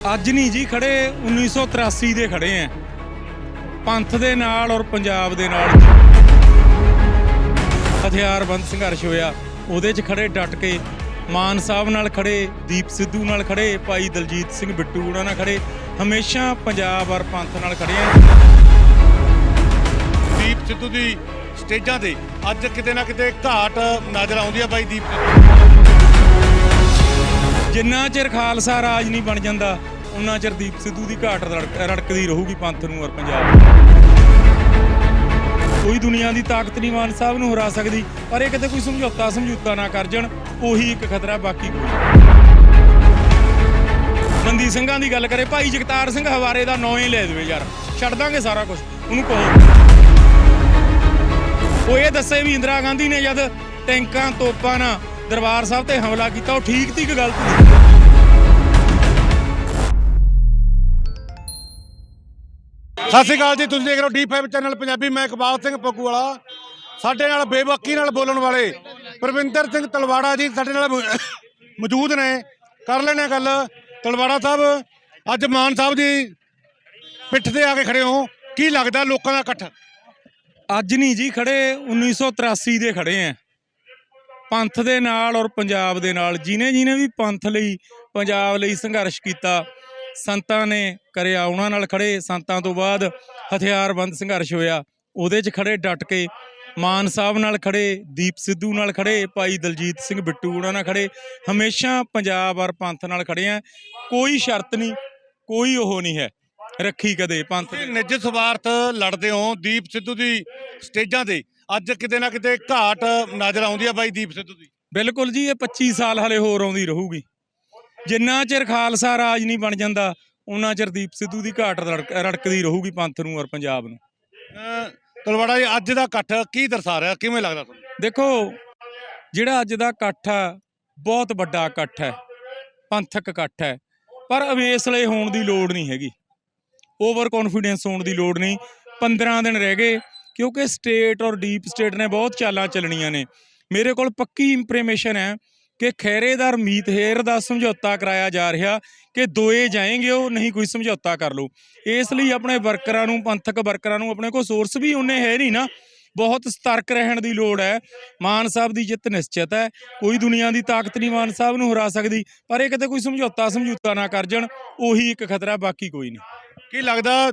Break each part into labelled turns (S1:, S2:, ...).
S1: ਅੱਜ ਨਹੀਂ ਜੀ, ਖੜੇ 1983 ਦੇ ਖੜੇ ਆ ਪੰਥ ਦੇ ਨਾਲ ਔਰ ਪੰਜਾਬ ਦੇ ਨਾਲ। ਹਥਿਆਰਬੰਦ ਸੰਘਰਸ਼ ਹੋਇਆ। ਉਹਦੇ 'ਚ ਖੜੇ ਡਟ ਕੇ ਮਾਨ ਸਾਹਿਬ ਨਾਲ ਖੜੇ, ਦੀਪ ਸਿੱਧੂ ਨਾਲ ਖੜੇ, ਭਾਈ ਦਲਜੀਤ ਸਿੰਘ ਬਿੱਟੂ ਉਹਨਾਂ ਨਾਲ ਖੜੇ। ਹਮੇਸ਼ਾ ਪੰਜਾਬ ਔਰ ਪੰਥ ਨਾਲ ਖੜੇ ਆ
S2: ਦੀਪ ਸਿੱਧੂ ਦੀ ਸਟੇਜਾਂ ਤੇ ਅੱਜ ਕਿਤੇ ਨਾ ਕਿਤੇ ਘਾਟ ਨਜ਼ਰ ਆਉਂਦੀ ਆ ਬਾਈ ਦੀਪ ਸਿੱਧੂ।
S1: ਜਿੰਨਾ ਚਿਰ ਖਾਲਸਾ ਰਾਜ ਨਹੀਂ ਬਣ ਜਾਂਦਾ ਉਹਨਾਂ ਚਿਰ ਦੀਪ ਸਿੱਧੂ ਦੀ ਘਾਟ ਰੜਕ- ਰੜਕਦੀ ਰਹੂਗੀ ਪੰਥ ਨੂੰ ਔਰ ਪੰਜਾਬ ਕੋਈ ਦੁਨੀਆ ਦੀ ਤਾਕਤ ਨਹੀਂ ਮਾਨ ਸਾਹਿਬ ਨੂੰ ਹਰਾ ਸਕਦੀ, ਪਰ ਇਹ ਕਿਤੇ ਕੋਈ ਸਮਝੌਤਾ ਸਮਝੌਤਾ ਨਾ ਕਰ ਜਾਣ, ਉਹੀ ਇੱਕ ਖਤਰਾ ਬਾਕੀ ਕੋਈ ਬੰਦੀ ਸਿੰਘਾਂ ਦੀ ਗੱਲ ਕਰੇ, ਭਾਈ ਜਗਤਾਰ ਸਿੰਘ ਹਵਾਰੇ ਦਾ ਨਾਂ ਹੀ ਲੈ ਦੇਵੇ ਯਾਰ, ਛੱਡ ਦਾਂਗੇ ਸਾਰਾ ਕੁਝ ਉਹਨੂੰ ਕਹੋ। ਉਹ ਇਹ ਦੱਸੇ ਵੀ ਇੰਦਰਾ ਗਾਂਧੀ ਨੇ ਜਦ ਟੈਂਕਾਂ ਤੋਪਾਂ ਨਾਲ ਦਰਬਾਰ ਸਾਹਿਬ ਤੇ ਹਮਲਾ ਕੀਤਾ ਉਹ ਠੀਕ ਤੀ ਕਿ ਗਲਤ ਸੀ?
S2: ਸਤਿ ਸ਼੍ਰੀ ਅਕਾਲ ਜੀ ਤੁਸੀਂ ਦੇਖ ਰਹੇ ਹੋ ਡੀ5 ਚੈਨਲ ਪੰਜਾਬੀ ਮੈਂ ਇਕਬਾਲ ਸਿੰਘ ਪੱਗੂ ਵਾਲਾ ਸਾਡੇ ਨਾਲ ਬੇਬਾਕੀ ਨਾਲ ਬੋਲਣ ਵਾਲੇ ਪ੍ਰਵਿੰਦਰ ਸਿੰਘ ਤਲਵਾੜਾ ਜੀ ਸਾਡੇ ਨਾਲ ਮੌ- ਮੌਜੂਦ ਨੇ। ਕਰ ਲੈਣੇ ਗੱਲ। ਤਲਵਾੜਾ ਸਾਹਿਬ ਅੱਜ ਮਾਨ ਸਾਹਿਬ ਦੀ ਪਿੱਠ ਤੇ ਆ ਕੇ ਖੜੇ ਹੋ। ਕੀ ਲੱਗਦਾ ਲੋਕਾਂ ਦਾ ਇਕੱਠ?
S1: ਅੱਜ ਨਹੀਂ ਜੀ ਖੜੇ 1983 ਦੇ ਖੜੇ ਆ। ਪੰਥ ਦੇ ਨਾਲ ਔਰ ਪੰਜਾਬ ਦੇ ਨਾਲ ਜਿਨੇ ਜਿਨੇ ਵੀ ਪੰਥ ਲਈ, ਪੰਜਾਬ ਲਈ ਸੰਘਰਸ਼ ਕੀਤਾ, ਸੰਤਾਂ ਨੇ ਕਰਿਆ, ਉਹਨਾਂ ਨਾਲ ਖੜੇ ਸੰਤਾਂ ਤੋਂ ਬਾਅਦ ਹਥਿਆਰਬੰਦ ਸੰਘਰਸ਼ ਹੋਇਆ। ਉਹਦੇ 'ਚ ਖੜੇ ਡਟ ਕੇ ਮਾਨ ਸਾਹਿਬ ਨਾਲ ਖੜੇ ਦੀਪ ਸਿੱਧੂ ਨਾਲ ਖੜੇ ਭਾਈ ਦਲਜੀਤ ਸਿੰਘ ਬਿੱਟੂ ਉਹਨਾਂ ਨਾਲ ਖੜੇ ਹਮੇਸ਼ਾ ਪੰਜਾਬ ਔਰ ਪੰਥ ਨਾਲ ਖੜੇ ਆ। ਕੋਈ ਸ਼ਰਤ ਨਹੀਂ, ਕੋਈ ਉਹ ਨਹੀਂ ਹੈ, ਰੱਖੀ ਕਦੇ ਪੰਥ
S2: ਨਿੱਜ ਸਵਾਰਥ ਲੜਦੇ ਹੋ ਦੀਪ ਸਿੱਧੂ ਦੀ ਸਟੇਜਾਂ ਤੇ। ਅੱਜ ਕਿਤੇ ਨਾ ਕਿਤੇ ਘਾਟ ਨਜ਼ਰ ਆਉਂਦੀ ਆ ਬਾਈ ਦੀਪ ਸਿੱਧੂ ਦੀ।
S1: ਬਿਲਕੁਲ ਜੀ ਇਹ 25 ਸਾਲ ਹਲੇ ਹੋਰ ਆਉਂਦੀ ਰਹੂਗੀ। ਜਿੰਨਾ ਚਿਰ ਖਾਲਸਾ ਰਾਜ ਨਹੀਂ ਬਣ ਜਾਂਦਾ ਉਹਨਾਂ ਚਿਰ ਦੀਪ ਸਿੱਧੂ ਦੀ ਘਾਟ ਰੜਕ- ਰੜਕਦੀ ਰਹੂਗੀ ਪੰਥ ਨੂੰ ਔਰ ਪੰਜਾਬ ਨੂੰ।
S2: ਤਲਵਾੜਾ ਜੀ ਅੱਜ ਦਾ ਇਕੱਠ ਕੀ ਦਰਸਾ ਰਿਹਾ? ਕਿਵੇਂ ਲੱਗਦਾ ਤੁਹਾਨੂੰ?
S1: ਦੇਖੋ ਜਿਹੜਾ ਅੱਜ ਦਾ ਇਕੱਠ ਆ ਬਹੁਤ ਵੱਡਾ ਇਕੱਠ ਹੈ ਪੰਥਕ ਇਕੱਠ ਹੈ ਪਰ ਅਵੇਸਲੇ ਹੋਣ ਦੀ ਲੋੜ ਨਹੀਂ ਹੈਗੀ। ਓਵਰ ਕੌਨਫੀਡੈਂਸ ਹੋਣ ਦੀ ਲੋੜ ਨਹੀਂ। 15 ਦਿਨ ਰਹਿ ਗਏ ਕਿਉਂਕਿ ਸਟੇਟ ਔਰ ਡੀਪ ਸਟੇਟ ਨੇ ਬਹੁਤ ਚਾਲਾਂ ਚੱਲਣੀਆਂ ਨੇ। ਮੇਰੇ ਕੋਲ ਪੱਕੀ ਇੰਫੋਰਮੇਸ਼ਨ ਹੈ ਕਿ ਖੈਰੇਦਾਰ ਮੀਤ ਹੇਰ ਦਾ ਸਮਝੌਤਾ ਕਰਾਇਆ ਜਾ ਰਿਹਾ ਕਿ ਦੋਏ ਜਾਏਂਗੇ, ਉਹ ਨਹੀਂ ਕੋਈ ਸਮਝੌਤਾ ਕਰ ਲਓ ਇਸ ਲਈ ਆਪਣੇ ਵਰਕਰਾਂ ਨੂੰ, ਪੰਥਕ ਵਰਕਰਾਂ ਨੂੰ ਆਪਣੇ ਕੋਲ ਸੋਰਸ ਵੀ ਉਹਨੇ ਹੈ ਨਹੀਂ ਨਾ। ਬਹੁਤ ਸਤਰਕ ਰਹਿਣ ਦੀ ਲੋੜ ਹੈ। ਮਾਨ ਸਾਹਿਬ ਦੀ ਜਿੱਤ ਨਿਸ਼ਚਿਤ ਹੈ। ਕੋਈ ਦੁਨੀਆ ਦੀ ਤਾਕਤ ਨਹੀਂ ਮਾਨ ਸਾਹਿਬ ਨੂੰ ਹਰਾ ਸਕਦੀ, ਪਰ ਇਹ ਕਿਤੇ ਕੋਈ ਸਮਝੌਤਾ ਸਮਝੂਤਾ ਨਾ ਕਰ ਜਾਣ, ਉਹੀ ਇੱਕ ਖਤਰਾ, ਬਾਕੀ ਕੋਈ ਨਹੀਂ।
S2: ਕੀ ਲੱਗਦਾ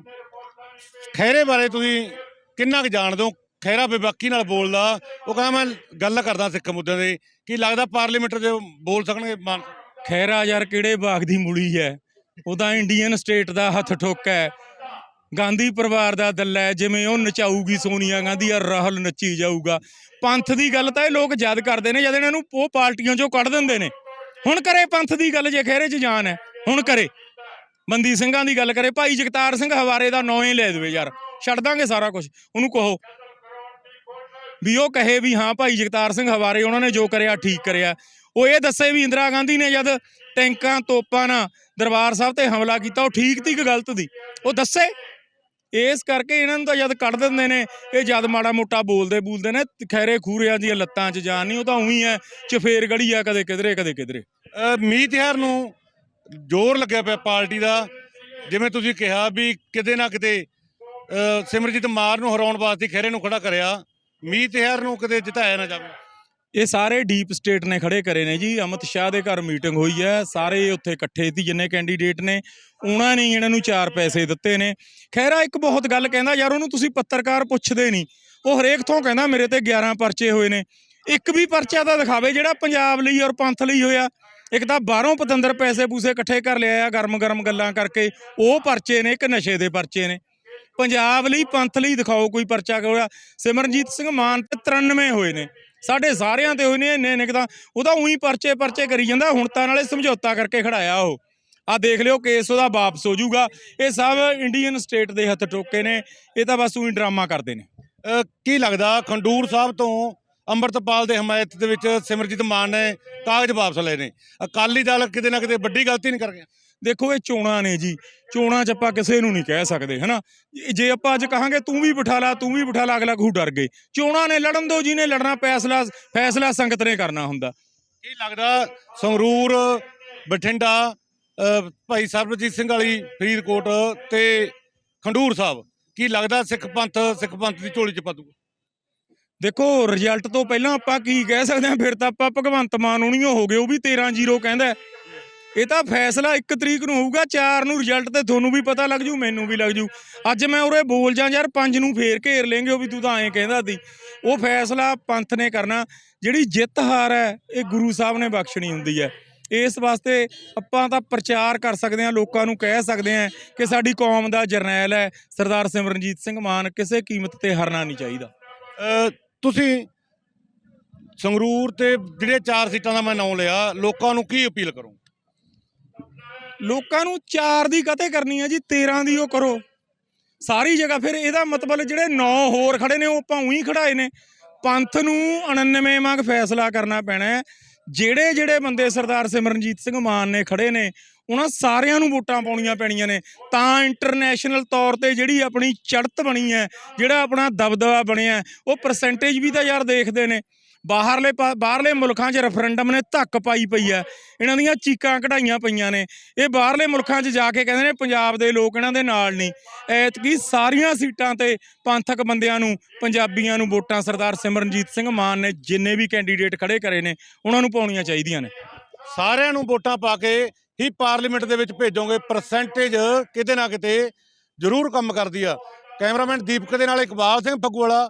S2: ਖੈਰੇ ਬਾਰੇ ਤੁਸੀਂ ਕਿੰਨਾ ਕੁ ਜਾਣਦੇ ਹੋ ਖੈਰਾ ਬੇਬਾਕੀ ਨਾਲ ਬੋਲਦਾ। ਉਹ ਕਹਿੰਦਾ, ਮੈਂ ਗੱਲ ਕਰਦਾ ਸਿੱਖ ਮੁੱਦਿਆਂ ਦੇ ਕੀ ਲੱਗਦਾ ਪਾਰਲੀਮੈਂਟ 'ਚ ਬੋਲ ਸਕਣਗੇ ਮਾਨ
S1: ਖੈਰਾ ਯਾਰ ਕਿਹੜੇ ਬਾਗ ਦੀ ਮੁੜੀ ਹੈ? ਉਹਦਾ ਇੰਡੀਅਨ ਸਟੇਟ ਦਾ ਹੱਥ ਠੋਕਾ ਹੈ। ਗਾਂਧੀ ਪਰਿਵਾਰ ਦਾ ਦਿਲ ਹੈ, ਜਿਵੇਂ ਉਹ ਨਚਾਊਗੀ ਸੋਨੀਆ ਗਾਂਧੀ ਆ ਰਾਹੁਲ ਨੱਚੀ ਜਾਊਗਾ। ਪੰਥ ਦੀ ਗੱਲ ਤਾਂ ਇਹ ਲੋਕ ਯਾਦ ਕਰਦੇ ਨੇ, ਜਦ ਇਹਨਾਂ ਨੂੰ ਉਹ ਪਾਰਟੀਆਂ ਚੋਂ ਕੱਢ ਦਿੰਦੇ ਨੇ। ਹੁਣ ਕਰੇ ਪੰਥ ਦੀ ਗੱਲ ਜੇ ਖੈਰੇ 'ਚ ਜਾਨ ਹੈ, ਹੁਣ ਕਰੇ। ਬੰਦੀ ਸਿੰਘਾਂ ਦੀ ਗੱਲ ਕਰੇ, ਭਾਈ ਜਗਤਾਰ ਸਿੰਘ ਹਵਾਰੇ ਦਾ ਨਾਂ ਹੀ ਲੈ ਦੇਵੇ ਯਾਰ। ਛੱਡ ਦਾਂਗੇ ਸਾਰਾ ਕੁਝ ਉਹਨੂੰ ਕਹੋ ਵੀ ਉਹ ਕਹੇ ਵੀ ਹਾਂ ਭਾਈ ਜਗਤਾਰ ਸਿੰਘ ਹਵਾਰੇ ਉਹਨਾਂ ਨੇ ਜੋ ਕਰਿਆ ਠੀਕ ਕਰਿਆ। ਉਹ ਇਹ ਦੱਸੇ ਵੀ ਇੰਦਰਾ ਗਾਂਧੀ ਨੇ ਜਦ ਟੈਂਕਾਂ, ਤੋਪਾਂ ਨਾਲ ਦਰਬਾਰ ਸਾਹਿਬ ਤੇ ਹਮਲਾ ਕੀਤਾ, ਉਹ ਠੀਕ ਤੀ ਕਿ ਗਲਤ ਦੀ ਉਹ ਦੱਸੇ? ਇਸ ਕਰਕੇ ਇਹਨਾਂ ਨੂੰ ਤਾਂ ਜਦ ਕੱਢ ਦਿੰਦੇ ਨੇ, ਇਹ ਜਦ ਮਾੜਾ ਮੋਟਾ ਬੋਲਦੇ ਬੋਲਦੇ ਨੇ ਖੈਰੇ ਖੂਰਿਆਂ ਦੀਆਂ ਲੱਤਾਂ 'ਚ ਜਾਨ ਨਹੀਂ, ਉਹ ਤਾਂ ਉਹੀ ਹੈ ਚਫੇਰ ਗੜੀ ਆ ਕਦੇ ਕਿਧਰੇ ਕਦੇ ਕਿਧਰੇ।
S2: ਮੀਤ ਹੈਰ ਨੂੰ ਜ਼ੋਰ ਲੱਗਿਆ ਪਿਆ ਪਾਰਟੀ ਦਾ, ਜਿਵੇਂ ਤੁਸੀਂ ਕਿਹਾ ਵੀ ਕਿਤੇ ਨਾ ਕਿਤੇ ਸਿਮਰਜੀਤ ਮਾਰ ਨੂੰ ਹਰਾਉਣ ਵਾਸਤੇ ਖੈਰੇ ਨੂੰ ਖੜਾ ਕਰਿਆ। ਮੀਤ ਹੈਰ ਨੂੰ ਕਿਤੇ ਜਿਤਾਇਆ ਨਾ ਜਾਵੇ।
S1: ਇਹ ਸਾਰੇ ਡੀਪ ਸਟੇਟ ਨੇ ਖੜੇ ਕਰੇ ਨੇ ਜੀ। ਅਮਿਤ ਸ਼ਾਹ ਦੇ ਘਰ ਮੀਟਿੰਗ ਹੋਈ ਹੈ। ਸਾਰੇ ਉੱਥੇ ਇਕੱਠੇ ਸੀ, ਜਿੰਨੇ ਕੈਂਡੀਡੇਟ ਨੇ, ਉਹਨਾਂ ਨੇ ਇਹਨਾਂ ਨੂੰ ਚਾਰ ਪੈਸੇ ਦਿੱਤੇ ਨੇ। ਖੈਰਾ ਇੱਕ ਬਹੁਤ ਗੱਲ ਕਹਿੰਦਾ, ਯਾਰ, ਉਹਨੂੰ ਤੁਸੀਂ ਪੱਤਰਕਾਰ ਪੁੱਛਦੇ ਨਹੀਂ। ਉਹ ਹਰੇਕ ਤੋਂ ਕਹਿੰਦਾ, ਮੇਰੇ ਤੇ 11 ਪਰਚੇ ਹੋਏ ਨੇ। ਇੱਕ ਵੀ ਪਰਚਾ ਤਾਂ ਦਿਖਾਵੇ ਜਿਹੜਾ ਪੰਜਾਬ ਲਈ ਔਰ ਪੰਥ ਲਈ ਹੋਇਆ। ਇੱਕ ਤਾਂ ਬਾਹਰੋਂ ਪਤੰਦਰ ਪੈਸੇ ਪੂਸੇ ਇਕੱਠੇ ਕਰ ਲਿਆ ਆ ਗਰਮ ਗਰਮ ਗੱਲਾਂ ਕਰਕੇ। ਉਹ ਪਰਚੇ ਨੇ, ਇੱਕ ਨਸ਼ੇ ਦੇ ਪਰਚੇ ਨੇ। ਪੰਜਾਬ ਲਈ ਪੰਥ ਲਈ ਦਿਖਾਓ ਕੋਈ ਪਰਚਾ ਹੋਇਆ ਸਿਮਰਨਜੀਤ ਸਿੰਘ ਮਾਨ ਤੇ 93 ਹੋਏ ਨੇ। ਸਾਡੇ ਸਾਰਿਆਂ ਤੇ ਹੋਏ ਨੇ ਇੰਨੇ ਨੇ ਕਿ ਤਾਂ। ਉਹਦਾ ਉਹੀ ਪਰਚੇ ਪਰਚੇ ਕਰੀ ਜਾਂਦਾ। ਹੁਣ ਤਾਂ ਨਾਲੇ ਸਮਝੌਤਾ ਕਰਕੇ ਖੜਾਇਆ ਉਹ। ਆ ਦੇਖ ਲਿਓ, ਕੇਸ ਉਹਦਾ ਵਾਪਸ ਹੋ ਜਾਊਗਾ। ਇਹ ਸਭ ਇੰਡੀਅਨ ਸਟੇਟ ਦੇ ਹੱਥ ਟੋਕੇ ਨੇ। ਇਹ ਤਾਂ ਬਸ ਉਹੀ ਡਰਾਮਾ ਕਰਦੇ ਨੇ।
S2: ਕੀ ਲੱਗਦਾ ਖੰਡੂਰ ਸਾਹਿਬ ਤੋਂ ਅੰਮ੍ਰਿਤਪਾਲ ਦੇ ਹਮਾਇਤ ਦੇ ਵਿੱਚ ਸਿਮਰਜੀਤ ਮਾਨ ਨੇ ਕਾਗਜ਼ ਵਾਪਸ ਲਏ ਨੇ। ਅਕਾਲੀ ਦਲ ਕਿਤੇ ਨਾ ਕਿਤੇ ਵੱਡੀ ਗਲਤੀ ਨਹੀਂ ਕਰ ਗਿਆ।
S1: ਦੇਖੋ ਇਹ ਚੋਣਾਂ ਨੇ ਜੀ। ਚੋਣਾਂ 'ਚ ਆਪਾਂ ਕਿਸੇ ਨੂੰ ਨਹੀਂ ਕਹਿ ਸਕਦੇ ਹਨਾ? ਜੇ- ਆਪਾਂ ਅੱਜ ਕਹਾਂਗੇ ਤੂੰ ਵੀ ਬਿਠਾ ਲਾ ਤੂੰ ਵੀ ਬਿਠਾ ਲਾ ਅਗਲਾ ਖੂ ਡਰ ਗਏ। ਚੋਣਾਂ ਨੇ ਲੜਨ ਦੋ ਜਿਹਨੇ ਲੜਨਾ ਫੈਸਲਾ ਫੈਸਲਾ ਸੰਗਤ ਨੇ ਕਰਨਾ ਹੁੰਦਾ।
S2: ਕੀ ਲੱਗਦਾ ਸੰਗਰੂਰ ਬਠਿੰਡਾ ਭਾਈ ਸਰਬਜੀਤ ਸਿੰਘ ਵਾਲੀ ਫਰੀਦਕੋਟ ਤੇ ਖੰਡੂਰ ਸਾਹਿਬ ਕੀ ਲੱਗਦਾ ਸਿੱਖ ਪੰਥ ਸਿੱਖ ਪੰਥ ਦੀ ਝੋਲੀ ਚ ਪਾ ਦੂਗਾ
S1: ਦੇਖੋ ਰਿਜ਼ਲਟ ਤੋਂ ਪਹਿਲਾਂ ਆਪਾਂ ਕੀ ਕਹਿ ਸਕਦੇ ਹਾਂ ਫਿਰ ਤਾਂ ਆਪਾਂ ਭਗਵੰਤ ਮਾਨ ਹੁਣੀਓ ਹੋ ਗਏ ਉਹ ਵੀ 13-0 ਕਹਿੰਦਾ। ਇਹ ਤਾਂ ਫੈਸਲਾ 1 ਤਰੀਕ ਨੂੰ ਹੋਊਗਾ 4 ਨੂੰ ਰਿਜ਼ਲਟ ਤੇ ਤੁਹਾਨੂੰ ਵੀ ਪਤਾ ਲੱਗ ਜੂ, ਮੈਨੂੰ ਵੀ ਲੱਗ ਜੂ। ਅੱਜ ਮੈਂ ਉਰੇ ਬੋਲ ਜਾਂ ਯਾਰ 5 ਨੂੰ ਫੇਰ ਘੇਰ ਲੈਂਗੇ ਉਹ ਵੀ ਤੂੰ ਤਾਂ ਐਂ ਕਹਿੰਦਾ ਸੀ। ਉਹ ਫੈਸਲਾ ਪੰਥ ਨੇ ਕਰਨਾ, ਜਿਹੜੀ ਜਿੱਤ ਹਾਰ ਹੈ, ਇਹ ਗੁਰੂ ਸਾਹਿਬ ਨੇ ਬਖਸ਼ਣੀ ਹੁੰਦੀ ਹੈ। ਇਸ ਵਾਸਤੇ ਆਪਾਂ ਤਾਂ ਪ੍ਰਚਾਰ ਕਰ ਸਕਦੇ ਹਾਂ, ਲੋਕਾਂ ਨੂੰ ਕਹਿ ਸਕਦੇ ਹਾਂ ਕਿ ਸਾਡੀ ਕੌਮ ਦਾ ਜਰਨੈਲ ਹੈ, ਸਰਦਾਰ ਸਿਮਰਨਜੀਤ ਸਿੰਘ ਮਾਨ, ਕਿਸੇ ਕੀਮਤ ਤੇ ਹਾਰਨਾ ਨਹੀਂ ਚਾਹੀਦਾ।
S2: ਤੁਸੀਂ ਸੰਗਰੂਰ ਤੇ ਜਿਹੜੇ ਚਾਰ ਸੀਟਾਂ ਦਾ ਮੈਂ ਨਾਮ ਲਿਆ, ਲੋਕਾਂ ਨੂੰ ਕੀ ਅਪੀਲ ਕਰੋ
S1: ਲੋਕਾਂ ਨੂੰ 4 ਦੀ ਕਤੇ ਕਰਨੀ ਹੈ ਜੀ 13 ਦੀ ਉਹ ਕਰੋ। ਸਾਰੀ ਜਗ੍ਹਾ ਫਿਰ ਇਹਦਾ ਮਤਲਬ ਜਿਹੜੇ 9 ਹੋਰ ਖੜੇ ਨੇ, ਉਹ ਆਪਾਂ ਉਹੀ ਖੜਾਏ ਨੇ। ਪੰਥ ਨੂੰ 99 ਮੰਗ ਫੈਸਲਾ ਕਰਨਾ ਪੈਣਾ ਹੈ। ਜਿਹੜੇ ਜਿਹੜੇ ਬੰਦੇ ਸਰਦਾਰ ਸਿਮਰਨਜੀਤ ਸਿੰਘ ਮਾਨ ਨੇ ਖੜੇ ਨੇ, ਉਹਨਾਂ ਸਾਰਿਆਂ ਨੂੰ ਵੋਟਾਂ ਪਾਉਣੀਆਂ ਪੈਣੀਆਂ ਨੇ। ਤਾਂ ਇੰਟਰਨੈਸ਼ਨਲ ਤੌਰ ਤੇ ਜਿਹੜੀ ਆਪਣੀ ਚੜ੍ਹਤ ਬਣੀ ਹੈ, ਜਿਹੜਾ ਆਪਣਾ ਦਬਦਬਾ ਬਣਿਆ, ਉਹ ਪਰਸੈਂਟੇਜ ਵੀ ਤਾਂ ਯਾਰ ਦੇਖਦੇ ਨੇ। ਬਾਹਰਲੇ ਪਾ- ਬਾਹਰਲੇ ਮੁਲਕਾਂ 'ਚ ਰੈਫਰੈਂਡਮ ਨੇ ਧੱਕ ਪਾਈ ਪਈ ਆ ਇਹਨਾਂ ਦੀਆਂ ਚੀਕਾਂ ਕਢਾਈਆਂ ਪਈਆਂ ਨੇ। ਇਹ ਬਾਹਰਲੇ ਮੁਲਕਾਂ 'ਚ ਜਾ ਕੇ ਕਹਿੰਦੇ ਨੇ ਪੰਜਾਬ ਦੇ ਲੋਕ ਇਹਨਾਂ ਦੇ ਨਾਲ ਨਹੀਂ। ਐਤਕੀ ਸਾਰੀਆਂ ਸੀਟਾਂ ਤੇ ਪੰਥਕ ਬੰਦਿਆਂ ਨੂੰ, ਪੰਜਾਬੀਆਂ ਨੂੰ ਵੋਟਾਂ ਸਰਦਾਰ ਸਿਮਰਨਜੀਤ ਸਿੰਘ ਮਾਨ ਨੇ ਜਿੰਨੇ ਵੀ ਕੈਂਡੀਡੇਟ ਖੜੇ ਕਰੇ ਨੇ, ਉਹਨਾਂ ਨੂੰ ਪਾਉਣੀਆਂ ਚਾਹੀਦੀਆਂ ਨੇ।
S2: ਸਾਰਿਆਂ ਨੂੰ ਵੋਟਾਂ ਪਾ ਕੇ ਹੀ ਪਾਰਲੀਮੈਂਟ ਦੇ ਵਿੱਚ ਭੇਜੋਗੇ। ਪਰਸੈਂਟੇਜ ਕਿਤੇ ਨਾ ਕਿਤੇ ਜ਼ਰੂਰ ਕੰਮ ਕਰਦੀ ਆ। ਕੈਮਰਾਮੈਨ ਦੀਪਕ ਦੇ ਨਾਲ ਇਕਬਾਲ ਸਿੰਘ ਫੱਗੂਵਾਲਾ